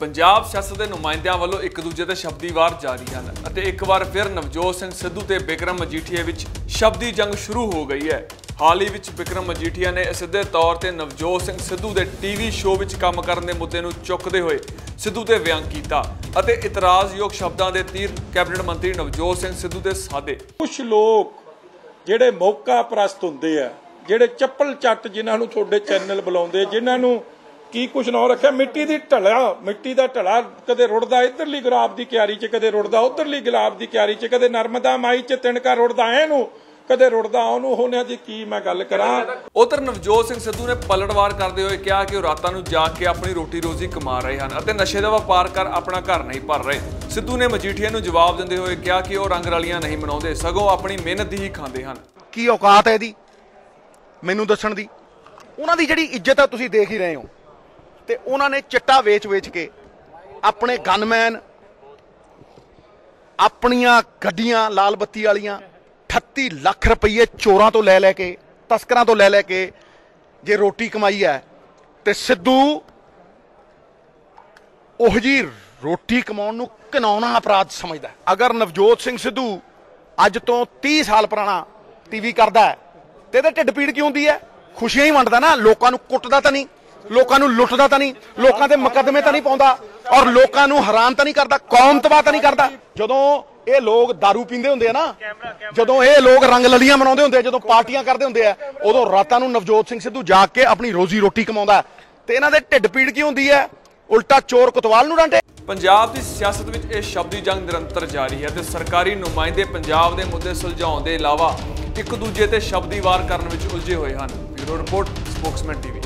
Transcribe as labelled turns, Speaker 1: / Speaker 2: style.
Speaker 1: ਪੰਜਾਬ ਸਿਆਸਤ ਦੇ ਨੁਮਾਇੰਦਿਆਂ ਵੱਲੋਂ ਇੱਕ ਦੂਜੇ ਤੇ ਸ਼ਬਦੀ ਵਾਰ ਜਾਰੀ ਹਨ ਅਤੇ ਇੱਕ ਵਾਰ ਫਿਰ ਨਵਜੋਤ ਸਿੰਘ ਸਿੱਧੂ ਤੇ ਬਿਕਰਮ ਮਜੀਠੀਆ ਵਿੱਚ ਸ਼ਬਦੀ ਜੰਗ ਸ਼ੁਰੂ ਹੋ ਗਈ ਹੈ। ਹਾਲ ਹੀ ਵਿੱਚ ਬਿਕਰਮ ਮਜੀਠੀਆ ਨੇ ਸਿੱਧੇ ਤੌਰ ਤੇ ਨਵਜੋਤ ਸਿੰਘ ਸਿੱਧੂ ਦੇ ਟੀਵੀ ਸ਼ੋਅ ਵਿੱਚ ਕੰਮ ਕਰਨ ਦੇ ਮੁੱਦੇ ਨੂੰ ਚੁੱਕਦੇ ਹੋਏ ਸਿੱਧੂ ਤੇ ਵਿਅੰਗ ਕੀਤਾ ਅਤੇ ਇਤਰਾਜ਼ਯੋਗ ਸ਼ਬਦਾਂ ਦੇ ਤੀਰ ਕੈਬਨਿਟ ਮੰਤਰੀ ਨਵਜੋਤ ਸਿੰਘ ਸਿੱਧੂ ਦੇ ਸਾਦੇ।
Speaker 2: ਕੁਝ ਲੋਕ ਜਿਹੜੇ ਮੌਕਾ ਪ੍ਰਸਤ ਹੁੰਦੇ ਆ, ਜਿਹੜੇ ਚੱਪਲ ਚੱਟ ਜਿਨ੍ਹਾਂ ਨੂੰ ਤੁਹਾਡੇ ਚੈਨਲ ਬੁਲਾਉਂਦੇ ਜਿਨ੍ਹਾਂ ਨੂੰ ਕੀ ਕੁਛ ਨਾ ਰੱਖਿਆ? ਮਿੱਟੀ ਦੀ ਢਲਾ ਮਿੱਟੀ ਦਾ ਢਲਾ ਕਦੇ ਰੁੜਦਾ ਇਧਰਲੀ ਗੁਲਾਬ ਦੀ ਕਿਆਰੀ 'ਚ ਕਦੇ ਰੁੜਦਾ ਉਧਰਲੀ ਗੁਲਾਬ ਦੀ ਕਿਆਰੀ 'ਚ ਕਦੇ ਨਰਮਦਾ ਮਾਈ 'ਚ ਤਿਣਕਾ ਰੁੜਦਾ ਐਨੂੰ ਕਦੇ ਰੁੜਦਾ ਉਹਨੂੰ। ਹੋਣਿਆ ਜੀ ਕੀ ਮੈਂ ਗੱਲ ਕਰਾਂ?
Speaker 1: ਉਧਰ ਨਵਜੋਤ ਸਿੰਘ ਸਿੱਧੂ ਨੇ ਪਲਟਵਾਰ ਕਰਦੇ ਹੋਏ ਕਿਹਾ ਕਿ ਉਹ ਰਾਤਾਂ ਨੂੰ ਜਾਗ ਕੇ ਆਪਣੀ ਰੋਟੀ ਰੋਜ਼ੀ ਕਮਾ ਰਹੇ ਹਨ ਅਤੇ ਨਸ਼ੇ ਦਾ ਵਪਾਰ ਕਰ ਆਪਣਾ ਘਰ ਨਹੀਂ ਭਰ ਰਹੇ। ਸਿੱਧੂ ਨੇ ਮਜੀਠੀਆ ਨੂੰ ਜਵਾਬ ਦਿੰਦੇ ਹੋਏ ਕਿਹਾ ਕਿ ਉਹ ਰੰਗ ਰਲੀਆਂ ਨਹੀਂ ਮਨਾਉਂਦੇ ਸਗੋਂ ਆਪਣੀ ਮਿਹਨਤ ਦੀ ਹੀ ਖਾਂਦੇ ਹਨ।
Speaker 3: ਕੀ ਔਕਾਤ ਹੈ ਇਹਦੀ? ਮੈਨੂੰ ਦੱਸਣ ਦੀ? ਉਹਨਾਂ ਦੀ ਜਿਹੜੀ ਇੱਜ਼ਤ ਹੈ ਤੁਸੀਂ ਦੇਖ ਹੀ ਰਹੇ ਹੋ। ਤੇ ਉਹਨਾਂ ਨੇ ਚਿੱਟਾ ਵੇਚ-ਵੇਚ ਕੇ ਆਪਣੇ ਗਨਮੈਨ, ਆਪਣੀਆਂ ਗੱਡੀਆਂ, ਲਾਲ ਬੱਤੀ ਵਾਲੀਆਂ 38 ਲੱਖ ਰੁਪਏ ਚੋਰਾਂ ਤੋਂ ਲੈ ਲੈ ਕੇ, ਤਸਕਰਾਂ ਤੋਂ ਲੈ ਲੈ ਕੇ ਜੇ ਰੋਟੀ ਕਮਾਈ ਹੈ ਤੇ ਸਿੱਧੂ ਉਹ ਜੀ ਰੋਟੀ ਕਮਾਉਣ ਨੂੰ ਘਿਨਾਉਣਾ ਅਪਰਾਧ ਸਮਝਦਾ ਅਗਰ ਨਵਜੋਤ ਸਿੰਘ ਸਿੱਧੂ ਅੱਜ ਤੋਂ 30 ਸਾਲ ਪੁਰਾਣਾ ਟੀਵੀ ਕਰਦਾ ਹੈ ਤੇ ਇਹਦੇ ਢਿੱਡ ਪੀੜ ਕਿਉਂ ਹੁੰਦੀ ਹੈ? ਖੁਸ਼ੀਆਂ ਹੀ ਵੰਡਦਾ ਨਾ, ਲੋਕਾਂ ਨੂੰ ਕੁੱਟਦਾ ਤਾਂ ਨਹੀਂ। ਲੋਕਾਂ ਨੂੰ ਲੁੱਟਦਾ ਤਾਂ ਨਹੀਂ, ਲੋਕਾਂ ਤੇ ਮੁਕੱਦਮੇ ਤਾਂ ਨਹੀਂ ਪਾਉਂਦਾ ਔਰ ਲੋਕਾਂ ਨੂੰ ਹੈਰਾਨ ਤਾਂ ਨਹੀਂ ਕਰਦਾ, ਕੌਮ ਤਬਾਹ ਤਾਂ ਨਹੀਂ ਕਰਦਾ। ਜਦੋਂ ਇਹ ਲੋਕ दारू ਪੀਂਦੇ ਹੁੰਦੇ ਆ ਨਾ, ਜਦੋਂ ਇਹ ਲੋਕ ਰੰਗ ਲਲੀਆਂ ਮਨਾਉਂਦੇ ਹੁੰਦੇ ਆ, ਜਦੋਂ ਪਾਰਟੀਆਂ ਕਰਦੇ ਹੁੰਦੇ ਆ, ਉਦੋਂ ਰਾਤਾਂ ਨੂੰ ਨਵਜੋਤ ਸਿੰਘ ਸਿੱਧੂ ਜਾਗ ਕੇ ਆਪਣੀ ਰੋਜ਼ੀ ਰੋਟੀ ਕਮਾਉਂਦਾ ਹੈ। ਤੇ ਇਹਨਾਂ ਦੇ ਢਿੱਡ ਪੀੜ ਕੀ ਹੁੰਦੀ ਹੈ? ਉਲਟਾ ਚੋਰ ਕੁਤਵਾਲ ਨੂੰ ਡਾਂਟੇ।
Speaker 1: ਪੰਜਾਬ ਦੀ ਸਿਆਸਤ ਵਿੱਚ ਇਹ ਸ਼ਬਦੀ ਜੰਗ ਨਿਰੰਤਰ ਜਾਰੀ ਹੈ ਤੇ ਸਰਕਾਰੀ ਨੁਮਾਇੰਦੇ ਪੰਜਾਬ ਦੇ ਮੁੱਦੇ ਸੁਲਝਾਉਣ ਦੇ ਇਲਾਵਾ ਇੱਕ ਦੂਜੇ ਤੇ ਸ਼ਬਦੀ ਵਾਰ ਕਰਨ ਵਿੱਚ ਉਲਝੇ ਹੋਏ ਹਨ। Bureau report, spokesman TV.